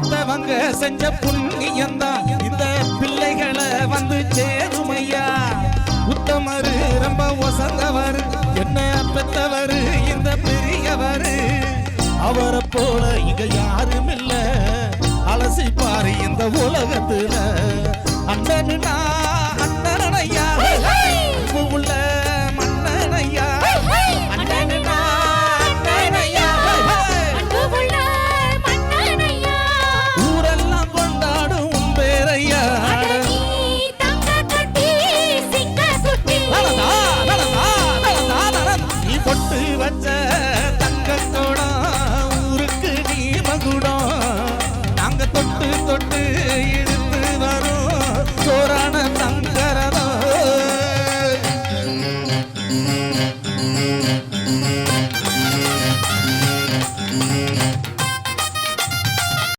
பெத்தவங்க செஞ்ச புண்ணியந்தான் இந்த பிள்ளைகளை வந்து சேருமையா? உத்தமரு ரொம்ப ஒசந்தவர். என்ன பெத்தவர் இந்த பெரியவர்? அவரை போல இங்க யாரும் இல்ல அலசி பாரு இந்த உலகத்துல. அண்ணன் நான்